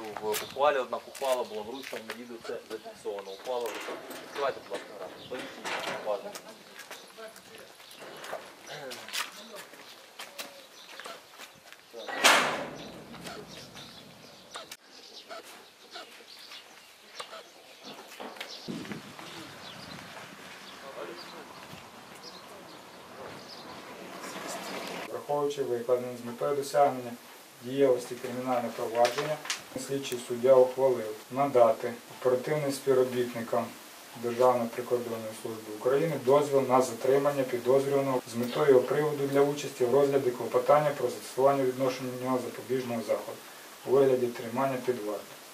ухвалі, однак ухвала була вручена на відео, це зафіксовано. Ухвала вручена. Відкривайте, будь ласка, графік. Поясніть, уважно. Враховуючи викладене з метою досягнення дієвості кримінального провадження, слідчий суддя ухвалив надати оперативним співробітникам Державної прикордонної служби України дозвіл на затримання підозрюваного з метою приводу для участі в розгляді клопотання про застосування відношення нього запобіжного заходу у вигляді тримання під вартою.